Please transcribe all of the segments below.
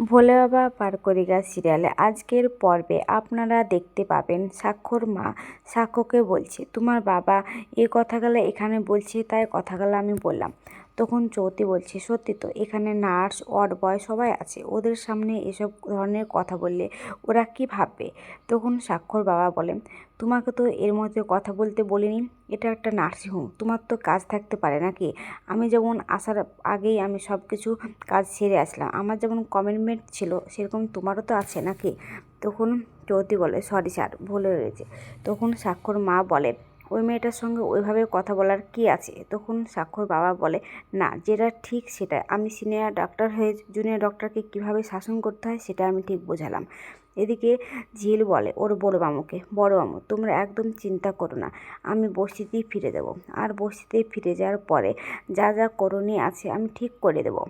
ভোলে বাবা পারকরিগা সিরিয়ালে। আজকের পর্বে আপনারা দেখতে পাবেন সাক্ষর মা সাক্ষকে বলছে, তোমার বাবা এই কথাগুলো এখানে বলছে, তাই কথাগুলো আমি বললাম। তখন চৌতি বলছে, সত্যি তো, এখানে নার্স, ওয়ার্ড বয় সবাই আছে। ওদের সামনে এসব ধরনের কথা বললে ওরা কি ভাববে? তখন সাক্ষর বাবা বলেন তোমাকে তো এর মধ্যে কথা বলতে বলিনি, এটা একটা নার্সিংহোম তোমার তো কাজ থাকতে পারে নাকি? আমি যেমন আসার আগেই আমি সব কিছু কাজ সেরে আসলাম। আমার যেমন কমিটমেন্ট ছিল, সেরকম তোমারও তো আছে নাকি? তখন চৌতি বলে, সরি স্যার, ভুল হয়ে গেছে। তখন স্বাক্ষর মা বলে ওই মেয়েটার সঙ্গে ওইভাবে কথা বলার কি আছে? তখন স্বাক্ষর বাবা বলে, না, যেটা ঠিক সেটা। আমি সিনিয়র ডক্টর হয়ে জুনিয়র ডক্টরকে কীভাবে শাসন করতে হয় সেটা আমি ঠিক বোঝালাম। এদিকে ঝিল বলে, ওর বড় মামুকে বড় মামু তোমরা একদম চিন্তা করো না। আমি বস্তিতেই ফিরে দেবো। আর বস্তিতে ফিরে যাওয়ার পরে যা যা করণীয় আছে আমি ঠিক করে দেবো।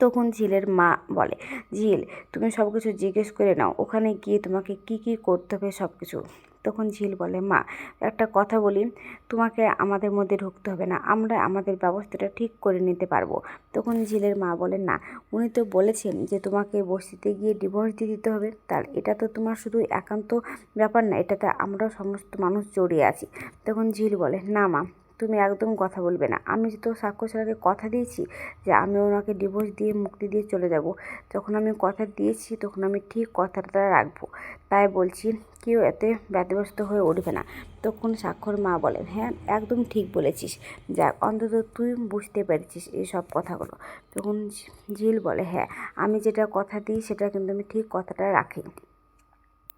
তখন ঝিলের মা বলে ঝিল তুমি সব কিছু জিজ্ঞেস করে নাও। ওখানে গিয়ে তোমাকে কি কি করতে হবে সব কিছু তখন ঝিল বলে, মা, একটা কথা বলি, তোমাকে আমাদের মধ্যে ঢুকতে হবে না, আমরা আমাদের ব্যবস্থাটা ঠিক করে নিতে পারব। তখন ঝিলের মা বলে, না, উনি তো বলেছেন যে তোমাকে বস্তিতে গিয়ে ডিভোর্স দিয়ে দিতে হবে, তার এটা তো তোমার শুধু একান্ত ব্যাপার না, এটাতে আমরা সমস্ত মানুষ জড়িয়ে আছি। তখন ঝিল বলে, না, মা তুমি একদম কথা বলবে না। আমি তো সাক্ষ্য ছাড়াকে কথা দিয়েছি যে আমি ওনাকে ডিভোর্স দিয়ে মুক্তি দিয়ে চলে যাব, যখন আমি কথা দিয়েছি তখন আমি ঠিক কথাটা রাখব। তাই বলছি, কেউ এতে ব্যতিব্যস্ত হয়ে উঠবে না। তখন স্বাক্ষর মা বলেন হ্যাঁ একদম ঠিক বলেছিস। যাক, অন্তত তুই বুঝতে পেরেছিস এই সব কথাগুলো। তখন ঝিল বলে হ্যাঁ আমি যেটা কথা দিই সেটা কিন্তু আমি ঠিক কথাটা রাখি।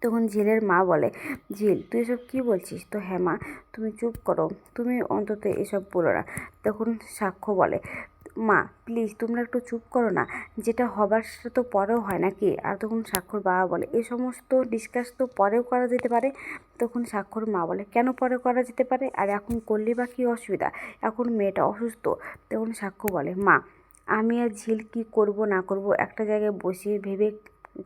তখন ঝিলের মা বলে ঝিল তুই এসব কী বলছিস? তো হ্যাঁ মা, তুমি চুপ করো, তুমি অন্তত এসব বলো না। তখন সাক্ষ্য বলে, মা প্লিজ তোমরা একটু চুপ করো না, যেটা হবার সেটা তো পরেও হয় নাকি? আর তখন স্বাক্ষর বাবা বলে, এ সমস্ত ডিসকাস তো পরেও করা যেতে পারে? তখন স্বাক্ষর মা বলে, কেন পরে করা যেতে পারে? আর এখন করলে বা কী অসুবিধা? এখন মেয়েটা অসুস্থ। তখন সাক্ষ্য বলে, মা, আমি আর ঝিল কী করব না করব একটা জায়গায় বসিয়ে ভেবে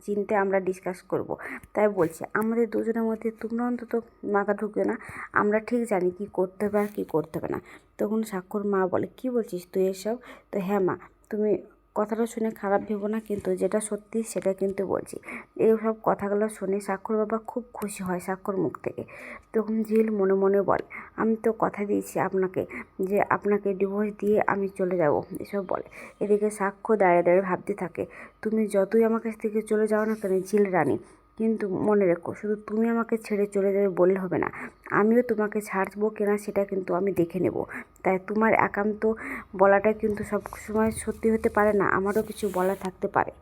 চিনতে আমরা ডিসকাস করব। তাই বলছি, আমাদের দুজনের মধ্যে তোমরা অন্তত মাথা ঢুকবে না। আমরা ঠিক জানি কি করতে হবে আর কী করতে হবে না। তখন স্বাক্ষর মা বলে, কি বলছিস তুই এসব? তো হ্যাঁ মা, তুমি কথাটা শুনে খারাপ ভেবো না, কিন্তু যেটা সত্যি সেটা কিন্তু বলছি। এইসব কথাগুলো শুনে স্বাক্ষর বাবা খুব খুশি হয় স্বাক্ষর মুখ থেকে। তখন ঝিল মনে মনে বলে, আমি তো কথা দিয়েছি আপনাকে, যে আপনাকে ডিভোর্স দিয়ে আমি চলে যাব। এসব বলে। এদিকে সাক্ষ্য দাঁড়িয়ে দাঁড়িয়ে ভাবতে থাকে, তুমি যতই আমার কাছ থেকে চলে যাও না কেন ঝিল রানী? কিন্তু মনে রেখো, শুধু তুমি আমাকে ছেড়ে চলে যাবে বললে হবে না। আমিও তোমাকে ছাড়বো কিনা সেটা কিন্তু আমি দেখে নেব। তাই তোমার একান্ত বলাটা কিন্তু সব সময় সত্যি হতে পারে না, আমারও কিছু বলা থাকতে পারে।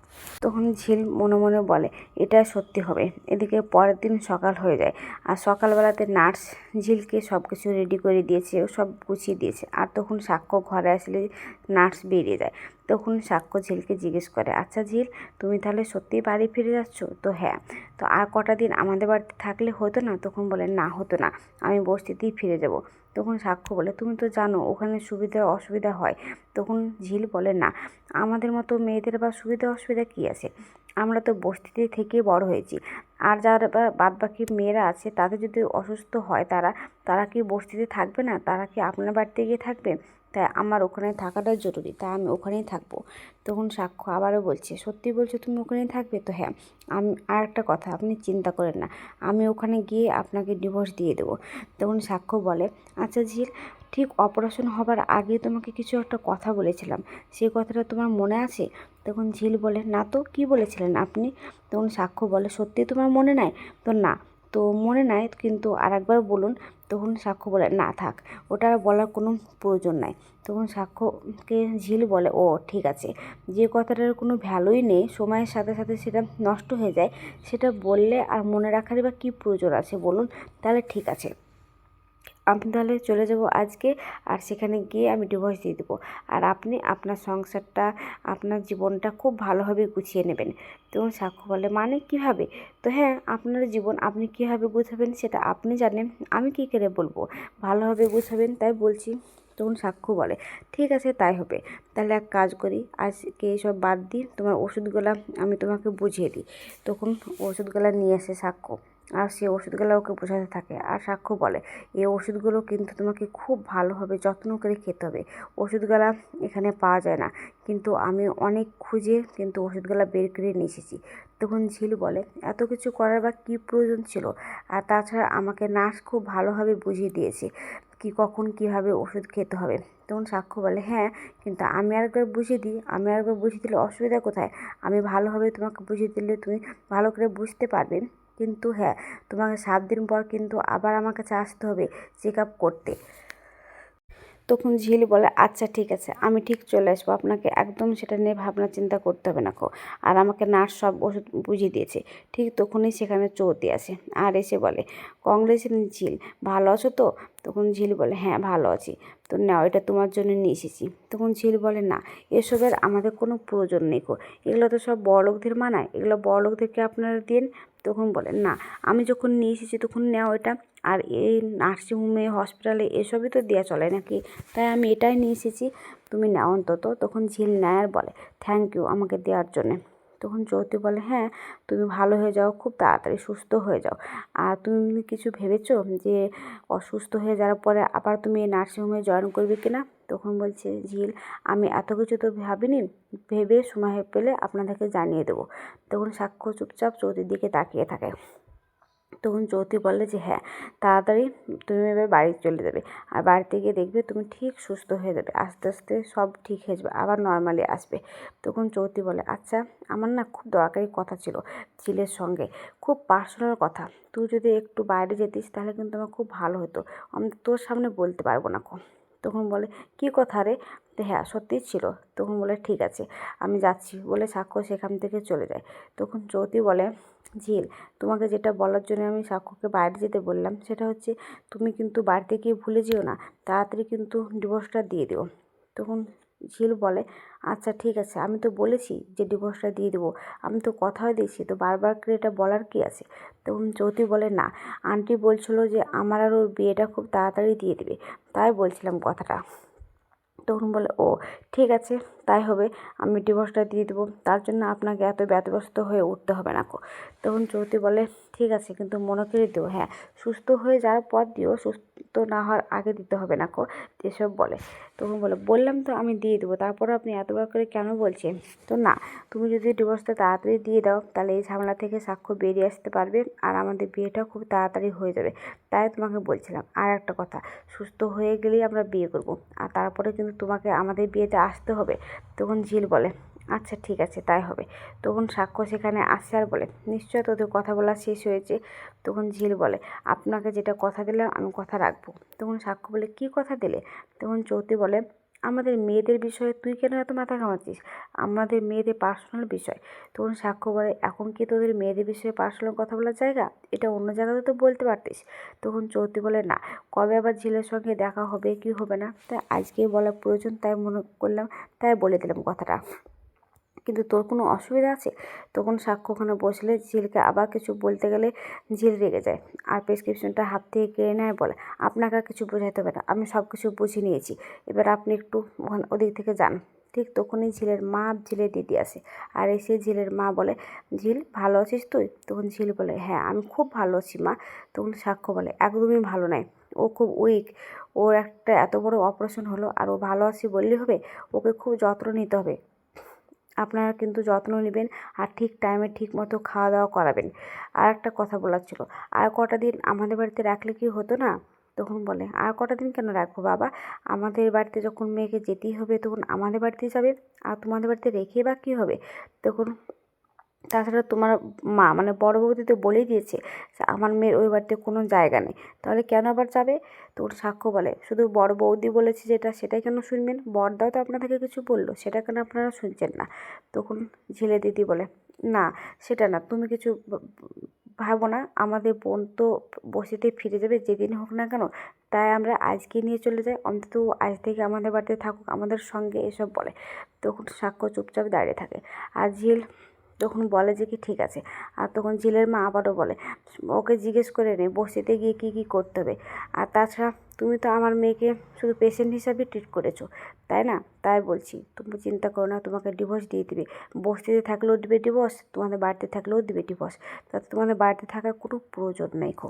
তখন ঝিল মনে মনে বলে, এটা সত্যি হবে। এদিকে পরের দিন সকাল হয়ে যায়, আর সকালবেলাতে নার্স ঝিলকে সব কিছু রেডি করে দিয়েছে, ও সব গুছিয়ে দিয়েছে, আর তখন সাক্ষ্য ঘরে আসলে নার্স বেরিয়ে যায়। তখন সাক্ষ্য ঝিলকে জিজ্ঞেস করে আচ্ছা ঝিল, তুমি তাহলে সত্যিই বাড়ি ফিরে যাচ্ছ? তো হ্যাঁ। তো আর কটা দিন আমাদের বাড়িতে থাকলে হতো না? তখন বলে, না, হতো না। আমি বস্তিতেই ফিরে যাব। তখন সাক্ষ্য বলে, তুমি তো জানো, ওখানে সুবিধা অসুবিধা হয়। তখন ঝিল বলে, না, আমাদের মতো মেয়েদের বা সুবিধা অসুবিধা কী আছে? আমরা তো বস্তিতে থেকে বড় হয়েছি। আর যারা বাদ বাকি মেয়েরা আছে, তাদের যদি অসুস্থ হয় তারা তারা কি বস্তিতে থাকবে না? তারা কি আপনার বাড়িতে গিয়ে থাকবে? তাই আমার ওখানে থাকাটা জরুরি, তাই আমি ওখানেই থাকব। তখন সাক্ষ্য আবারও বলছে, সত্যি বলছো তুমি ওখানেই থাকবে? তো হ্যাঁ আমি আর একটা কথা, আপনি চিন্তা করেন না, আমি ওখানে গিয়ে আপনাকে ডিভোর্স দিয়ে দেবো। তখন সাক্ষ্য বলে আচ্ছা ঝিল, ঠিক অপারেশন হবার আগে তোমাকে কিছু একটা কথা বলেছিলাম, সেই কথাটা তোমার মনে আছে? তখন ঝিল বলে, না তো, কি বলেছিলেন আপনি? তখন সাক্ষ্য বলে, সত্যি তোমার মনে নাই? তো না তো মনে নাই, কিন্তু আর একবার বলুন, তখন সাক্ষ্য বলে, না, থাক, ওটা বলার কোনো প্রয়োজন নাই। তখন সাক্ষ্যকে ঝিল বলে, ও, ঠিক আছে। যে কথাটার কোনো ভ্যালুই নেই, সময়ের সাথে সাথে সেটা নষ্ট হয়ে যায়, সেটা বললে আর মনে রাখারই বা কী প্রয়োজন আছে বলুন? তাহলে ঠিক আছে। আমি তাহলে চলে যাব আজকে আর সেখানে গিয়ে আমি ডিভোর্স দিয়ে দেবো। আর আপনি আপনার সংসারটা, আপনার জীবনটা খুব ভালোভাবে গুছিয়ে নেবেন। তখন সাক্ষ্য বলে মানে কীভাবে? তো হ্যাঁ আপনার জীবন আপনি কীভাবে গুছাবেন সেটা আপনি জানেন, আমি কী করে বলব? ভালোভাবে গুছাবেন, তাই বলছি তখন সাক্ষ্য বলে। ঠিক আছে, তাই হবে। তাহলে এক কাজ করি, আজকে এইসব বাদ দিই তোমার ওষুধগুলা আমি তোমাকে বুঝিয়ে দিই। তখন ওষুধগুলো নিয়ে আসে সাক্ষ্য। আর সে ওষুধগুলো ওকে বোঝাতে থাকে। আর সাক্ষ্য বলে, এই ওষুধগুলো কিন্তু তোমাকে খুব ভালোভাবে যত্ন করে খেতে হবে। ওষুধগুলা এখানে পাওয়া যায় না। কিন্তু আমি অনেক খুঁজে কিন্তু ওষুধগুলো বের করে নিয়ে এসেছি। তখন ঝিল বলে, এত কিছু করার বা কী প্রয়োজন ছিল? আর তাছাড়া আমাকে নার্স খুব ভালোভাবে বুঝিয়ে দিয়েছে কি কখন কীভাবে ওষুধ খেতে হবে। তখন সাক্ষ্য বলে হ্যাঁ কিন্তু আমি আরেকবার বুঝিয়ে দিই। আমি আরেকবার বুঝিয়ে দিলে অসুবিধা কোথায়? আমি ভালোভাবে তোমাকে বুঝিয়ে দিলে তুমি ভালো করে বুঝতে পারবে। কিন্তু হ্যাঁ তোমাকে সাত দিন পর কিন্তু আবার আমার কাছে আসতে হবে চেক আপ করতে। তখন ঝিল বলে আচ্ছা ঠিক আছে, আমি ঠিক চলে আসব। আপনাকে একদম সেটা নিয়ে ভাবনা চিন্তা করতে হবে না কো। আর আমাকে নার্স সব ওষুধ বুঝিয়ে দিয়েছে। ঠিক তখনই সেখানে চৌতি আসে। আর এসে বলে কংগ্রেসের ঝিল, ভালো আছো তো? তখন ঝিল বলে হ্যাঁ ভালো আছি। তো নাও, এটা তোমার জন্য নিয়ে এসেছি। তখন ঝিল বলে, না, এসবের আমাদের কোনো প্রয়োজন নেই কো। এগুলো তো সব বড়লোকদের মানায়। এগুলো বড়লোকদেরকে আপনারা দিন তখন বলেন না, আমি যখন নিয়ে এসেছি তখন নেও এটা। আর এই নার্সিংহোমে, হসপিটালে এসবই তো দেওয়া চলে নাকি? তাই আমি এটাই নিয়ে এসেছি। তুমি নাও অন্তত। তখন ঝিল নেয় আর বলে থ্যাংক ইউ আমাকে দেওয়ার জন্যে। তখন জ্যোতি বলে হ্যাঁ তুমি ভালো হয়ে যাও, খুব তাড়াতাড়ি সুস্থ হয়ে যাও। আর তুমি কিছু ভেবেছো যে অসুস্থ হয়ে যাওয়ার পরে আবার তুমি এই নার্সিংহোমে জয়েন করবে কিনা? তখন বলছে ঝিল আমি এত কিছু তো ভাবিনি, ভেবে সময় পেলে আপনাদেরকে জানিয়ে দেবো। তখন সাক্ষ্য চুপচাপ চৌতির দিকে তাকিয়ে থাকে। তখন জ্যোতি বলে যে হ্যাঁ তাড়াতাড়ি তুমি এবার বাড়ি চলে যাবে আর বাড়িতে গিয়ে দেখবে তুমি ঠিক সুস্থ হয়ে যাবে, আস্তে আস্তে সব ঠিক হয়ে যাবে, আবার নর্মালি আসবে। তখন জ্যোতি বলে আচ্ছা আমার না খুব দরকারি কথা ছিল ঝিলের সঙ্গে, খুব পার্সোনাল কথা। তুই যদি একটু বাইরে যেতিস তাহলে কিন্তু আমার খুব ভালো হতো। আমি তোর সামনে বলতে পারব না কো। তখন বলে, কি কথা রে? হ্যাঁ সত্যিই ছিল। তখন বলে, ঠিক আছে, আমি যাচ্ছি। বলে সাক্ষ্য সেখান থেকে চলে যায়। তখন জ্যোতি বলে, ঝিল, তোমাকে যেটা বলার জন্য আমি সাক্ষ্যকে বাইরে যেতে বললাম, সেটা হচ্ছে তুমি কিন্তু বাড়িতে গিয়ে ভুলে যেও না, তাড়াতাড়ি কিন্তু ডিভোর্সটা দিয়ে দিও। তখন ঝিল বলে আচ্ছা ঠিক আছে, আমি তো বলেছি যে ডিভোর্সটা দিয়ে দেবো। আমি তো কথাও দিয়েছি, তো বারবার করে এটা বলার কি আছে? তখন জ্যোতি বলে, না, আন্টি বলছিল যে আমার আর ওর বিয়েটা খুব তাড়াতাড়ি দিয়ে দেবে, তাই বলছিলাম কথাটা। তখন বলে, ও, ঠিক আছে, তাই হবে, আমি ডিভোর্সটা দিয়ে দেবো, তার জন্য আপনাকে এত ব্যতব্যস্ত হয়ে উঠতে হবে না কো। তখন চৌতি বলে, ঠিক আছে, কিন্তু মনে করে দিও হ্যাঁ সুস্থ হয়ে যাওয়ার পর দিও, সুস্থ না হওয়ার আগে দিতে হবে না কো এসব বলে। তখন বলে, বললাম তো আমি দিয়ে দেবো তারপরে আপনি এতবার করে কেন বলছেন? তো না, তুমি যদি ডিভোর্সটা তাড়াতাড়ি দিয়ে দাও, তাহলে এই ঝামেলা থেকে সাক্ষ্য বেরিয়ে আসতে পারবে আর আমাদের বিয়েটা খুব তাড়াতাড়ি হয়ে যাবে। তাই তোমাকে বলছিলাম। আর একটা কথা, সুস্থ হয়ে গেলেই আমরা বিয়ে করব, আর তারপরে কিন্তু তোমাকে আমাদের বিয়েতে আসতে হবে, তখন ঝিল বলে। আচ্ছা ঠিক আছে, তাই হবে। তখন সাক্ষ্য সেখানে আসছে আর বলে নিশ্চয় তোদের কথা বলা শেষ হয়েছে। তখন ঝিল বলে, আপনাকে যেটা কথা দিলাম, আমি কথা রাখব। তখন সাক্ষ্য বলে, কি কথা দিলে? তখন চৌতি বলে, আমাদের মেয়েদের বিষয়ে তুই কেন এত মাথা ঘামাচ্ছিস? আমাদের মেয়েদের পার্সোনাল বিষয়। তখন সাক্ষ্য বলে, এখন কি তোদের মেয়েদের বিষয়ে পার্সোনাল কথা বলার জায়গা? এটা অন্য জায়গাতে তো বলতে পারতিস। তখন চৌতি বলে, না, কবে আবার ঝিলের সঙ্গে দেখা হবে, কি হবে না? তাই আজকেই বলা প্রয়োজন, তাই মনে করলাম, তাই বলে দিলাম কথাটা। কিন্তু তোর কোনো অসুবিধা আছে? তখন সাক্ষ্য ওখানে বসলে ঝিলকে আবার কিছু বলতে গেলে ঝিল রেগে যায়। আর প্রেসক্রিপশনটা হাত থেকে কেড়ে নেয় বলে। আপনাকে কিছু বোঝাতে হবে না। আমি সব কিছু বুঝে নিয়েছি। এবার আপনি একটু ওখান ওদিক থেকে যান। ঠিক তখনই ঝিলের মা ঝিলের দিদি আসে। আর এসে ঝিলের মা বলে, ঝিল, ভালো আছিস তুই? তখন ঝিল বলে হ্যাঁ আমি খুব ভালো আছি মা। তখন সাক্ষ্য বলে, একদমই ভালো নাই। ও খুব উইক ওর একটা এত বড় অপারেশন হলো। আর ও ভালো আছি বললেই হবে? ওকে খুব যত্ন নিতে হবে। আপনারা কিন্তু যত্ন নেবেন আর ঠিক টাইমে ঠিক মতো খাওয়া দাওয়া করাবেন। আর একটা কথা বলার ছিল, আর কটা দিন আমাদের বাড়িতে রাখলে কি হতো না? তখন বলে, আর কটা দিন কেন রাখব বাবা? আমাদের বাড়িতে যখন মেয়েকে যেতেই হবে তখন আমাদের বাড়িতে যাবে, আর তোমাদের বাড়িতে রেখে বা কী হবে? তখন তাছাড়া তোমার মা মানে বড় বৌদি তো বলেই দিয়েছে আমার মেয়ের ওই বাড়িতে কোনো জায়গা নেই। তাহলে কেন আবার যাবে? তো ওর সাক্ষ্য বলে। শুধু বড় বৌদি বলেছে যেটা, সেটাই কেন শুনবেন? বড়দাও তো আপনাদেরকে কিছু বলল, সেটা কেন আপনারা শুনছেন না? তখন ঝিলে দিদি বলে, না, সেটা না, তুমি কিছু ভাবো না, আমাদের বোন তো বসিতে ফিরে যাবে যেদিন হোক না কেন, তাই আমরা আজকে নিয়ে চলে যাই, অন্তত আজ থেকে আমাদের বাড়িতে থাকুক, আমাদের সঙ্গে এসব বলে। তখন সাক্ষ্য চুপচাপ দাঁড়িয়ে থাকে। আর ঝিল তখন বলে যে কি ঠিক আছে। আর তখন ঝিলের মা আবারও বলে, ওকে জিজ্ঞেস করে নে বসিতে গিয়ে কী কী করতে হবে? আর তাছাড়া তুমি তো আমার মেয়েকে শুধু পেশেন্ট হিসাবে ট্রিট করেছ, তাই না? তাই বলছি, তুমি চিন্তা করো না, তোমাকে ডিভোর্স দিয়ে দিবে। বস্তিতে থাকলেও দিবে ডিভোর্স তোমাদের বাড়িতে থাকলেও দিবে ডিভোর্স তাতে তোমাদের বাড়িতে থাকার কোনো প্রয়োজন নেই খো।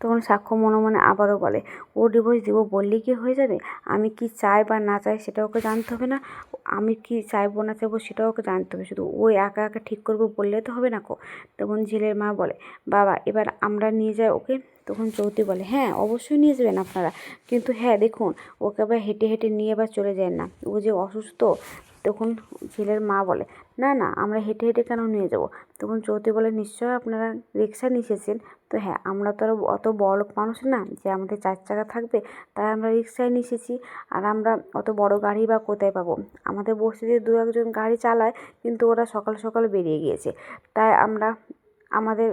তখন সাক্ষ্য মনে মনে আবারও বলে, ও ডিভোর্স দিব বললে কি হয়ে যাবে? আমি কি চাই বা না চাই সেটা ওকে জানতে হবে না। আমি কি চাইব না চাইব সেটা ওকে জানতে হবে। শুধু ও একা একা ঠিক করব বললে তো হবে না কো? তখন ঝিলের মা বলে, বাবা, এবার আমরা নিয়ে যাই ওকে? তখন চৌতি বলে হ্যাঁ অবশ্যই নিয়ে যাবেন আপনারা। কিন্তু হ্যাঁ দেখুন, ওকে আবার হেঁটে হেঁটে নিয়ে আবার চলে যায় না। ও যে অসুস্থ? তখন ঝিলের মা বলে না না, আমরা হেঁটে হেঁটে কেন নিয়ে যাব? তখন চৌতি বলে নিশ্চয় আপনারা রিক্সা নিয়ে এসেছেন তো হ্যাঁ আমরা তো আর অত বড় মানুষ না যে আমাদের চার চাকা থাকবে, তাই আমরা রিক্সায় নিয়ে এসেছি আর আমরা অত বড় গাড়ি বা কোথায় পাবো? আমাদের বস্তিতে দু একজন গাড়ি চালায়, কিন্তু ওরা সকাল সকাল বেরিয়ে গিয়েছে। তাই আমরা, আমাদের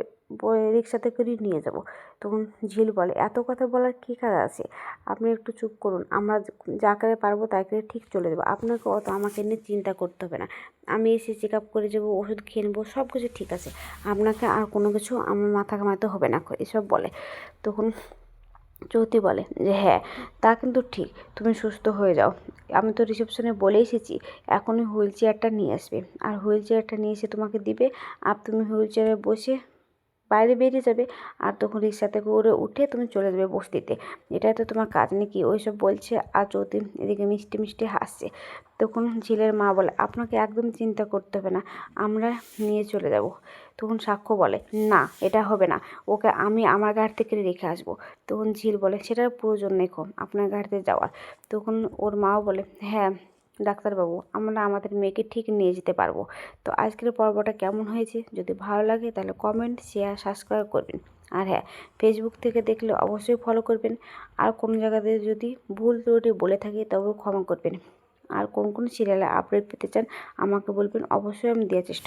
রিক্সাতে করে নিয়ে যাব। তখন ঝিল বলে, এত কথা বলার কী কাজ আছে? আপনি একটু চুপ করুন, আমরা যা করে পারব তাই করে ঠিক চলে যাব। আপনাকে অত আমাকে নিয়ে চিন্তা করতে হবে না। আমি এসে চেক আপ করে যাব, ওষুধ খেয়ে নেব সব কিছু ঠিক আছে। আপনাকে আর কোনো কিছু আমার মাথা ঘামাতে হবে না। এসব বলে। তখন চৌতি বলে যে হ্যাঁ তা কিন্তু ঠিক, তুমি সুস্থ হয়ে যাও। আমি তো রিসেপশনে বলে এসেছি, এখনই হুইল চেয়ারটা নিয়ে আসবে। আর হুইল চেয়ারটা নিয়ে এসে তোমাকে দিবে, আর তুমি হুইল চেয়ারে বসে বাইরে বেরিয়ে যাবে। আর তখন রিক্সা করে উঠে তুমি চলে যাবে বস্তিতে। এটাই তো তোমার কাজ। নাকি ওইসব বলছে? আর চৌতি এদিকে মিষ্টি মিষ্টি হাসছে। তখন ঝিলের মা বলে, আপনাকে একদম চিন্তা করতে হবে না। আমরা নিয়ে চলে যাব। তখন সাক্ষ্য বলে, না, এটা হবে না। ওকে আমি আমার গাড়ি থেকে রেখে আসব। তখন ঝিল বলে, সেটার প্রয়োজন নেই কম আপনার গাড়িতে যাওয়ার। তখন ওর মাও বলে হ্যাঁ ডাক্তারবাবু, আমরা আমাদের মেয়েকে ঠিক নিয়ে যেতে পারব। তো আজকের পর্বটা কেমন হয়েছে? যদি ভালো লাগে তাহলে কমেন্ট শেয়ার সাবস্ক্রাইব করবেন। আর হ্যাঁ ফেসবুক থেকে দেখলে অবশ্যই ফলো করবেন। আর কোন জায়গাতে যদি ভুল ত্রুটি বলে থাকি তবেও ক্ষমা করবেন। আর কোন কোন সিরিয়ালে আপডেট পেতে চান আমাকে বলবেন, অবশ্যই আমি দেওয়ার চেষ্টা